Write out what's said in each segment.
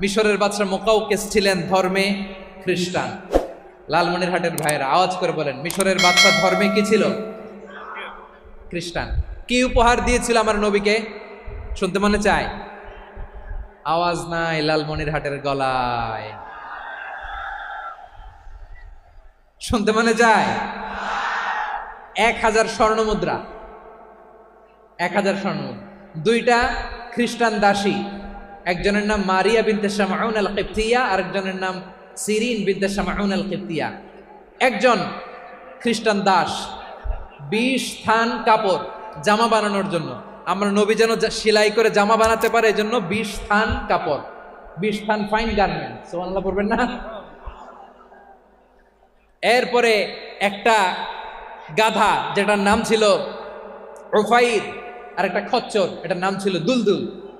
মিশরের বাদশাহ মোকাউকেস ছিলেন ধর্মে খ্রিস্টান। লালমনিরহাটের ভাইয়েরা, আওয়াজ করে বলেন, মিশরের বাদশাহ ধর্মে কি ছিল? খ্রিস্টান। কি উপহার দিয়েছিল আমার নবীকে? শুনতে মনে চায়? আওয়াজ নাই লালমনিরহাটের গলায়। শুনতে মনে চায়? এক হাজার স্বর্ণ মুদ্রা। এক হাজার স্বর্ণ দুইটা খ্রিস্টান দাসী। একজনের নাম মারিয়া বিনতে শামাউন আল কিপ্তিয়া আর একজনের নাম সিরিন বিনতে শামাউন আল কিপ্তিয়া একজন খ্রিস্টান দাস, বিশ থান কাপড় জামা বানানোর জন্য। আমরা নবী যেন সেলাই করে জামা বানাতে পারে এই জন্য বিশ থান কাপড়, বিশ থান ফাইন গার্মেন্ট সোমান্লা পড়বেন না? এরপরে একটা গাধা, যেটার নাম ছিল ওফাইর আর একটা খচ্চর, এটার নাম ছিল দুলদুল।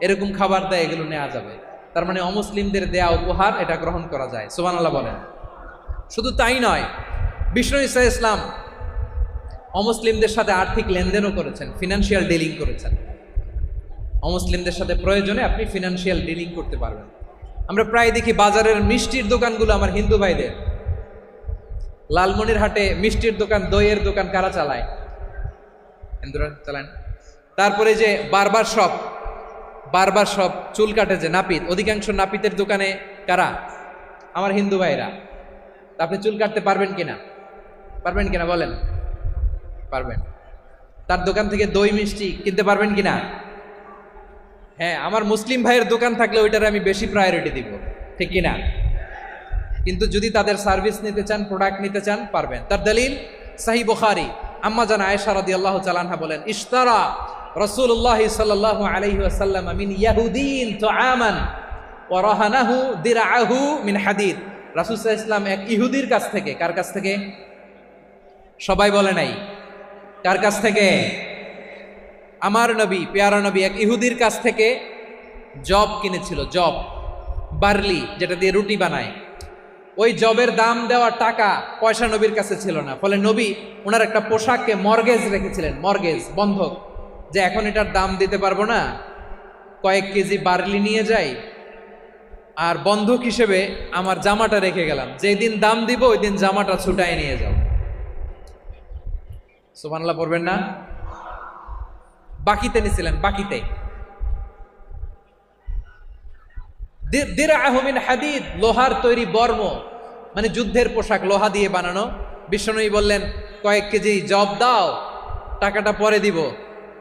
এরকম খাবার দেয়, এগুলো নেওয়া যাবে। তার মানে অমুসলিমদের দেয়া উপহার এটা গ্রহণ করা যায়। সুবহানাল্লাহ বলেন। শুধু তাই নয়, বিষ্ণু ইসা ইসলাম অমুসলিমদের সাথে আর্থিক লেনদেনও করেছেন ফিনান্সিয়াল ডিলিং করেছেন। অমুসলিমদের সাথে প্রয়োজনে আপনি ফিনান্সিয়াল ডিলিং করতে পারবেন। আমরা প্রায় দেখি বাজারের মিষ্টির দোকানগুলো আমার হিন্দু ভাইদের। লালমনির হাটে মিষ্টির দোকান, দইয়ের দোকান কারা চালায়? হিন্দুরা চালান তারপরে যে বারবার শপ বারবার সব চুল কাটে যে নাপিত, অধিকাংশ নাপিতের দোকানে কারা? আমার হিন্দু ভাইরা। আপনি চুল কাটতে পারবেন কিনা? পারবেন কিনা বলেন? পারবেন। তার দোকান থেকে দই মিষ্টি কিনতে পারবেন কিনা? হ্যাঁ আমার মুসলিম ভাইয়ের দোকান থাকলে ওইটার আমি বেশি প্রায়োরিটি দিব। ঠিক কিনা? কিন্তু যদি তাদের সার্ভিস নিতে চান প্রোডাক্ট নিতে চান, পারবেন। তার দলিল, সাহি বুখারি। আম্মা জান আয়েশা রাদিয়াল্লাহু বলেন, ইশতারা রাসূলুল্লাহ সাল্লাল্লাহু আলাইহি ওয়াসাল্লাম মিন ইয়াহুদিন তুআমান ওয়া রাহানাহু দিরআহু মিন হাদিদ। আলাইহি ওয়াসাল্লাম এক ইহুদির কাছ থেকে, কার কাছ থেকে? সবাই বলে নাই। কার কাছ থেকে? আমার নবী, পেয়ারা নবী এক ইহুদির কাছ থেকে জব কিনেছিল, জব। বার্লি, যেটা দিয়ে রুটি বানায়। ওই জবের দাম দেওয়া টাকা পয়সা নবীর কাছে ছিল না। ফলে নবী ওনার একটা পোশাককে মর্গেজ রেখেছিলেন, মর্গেজ, বন্ধক। যে এখন এটার দাম দিতে পারব না, কয়েক কেজি বার্লি নিয়ে যাই, আর বন্ধক হিসেবে আমার জামাটা রেখে গেলাম। যেদিন দাম দিব, ওই দিন জামাটা ছুটায় নিয়ে যাও। সুবহানাল্লাহ পড়বেন না? বাকিতে নিছিলেন, বাকিতে। দি- দিরআহু মিন হাদিদ, লোহার তৈরি বর্ম মানে যুদ্ধের পোশাক, লোহা দিয়ে বানানো। বিষ্ণুই বললেন, কয়েক কেজি জব দাও, টাকাটা পরে দিব।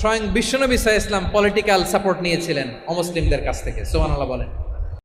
স্বয়ং বিশ্বনবী সাহা ইসলাম পলিটিক্যাল সাপোর্ট নিয়েছিলেন অমুসলিমদের কাছ থেকে সোহান আল্লাহ বলেন।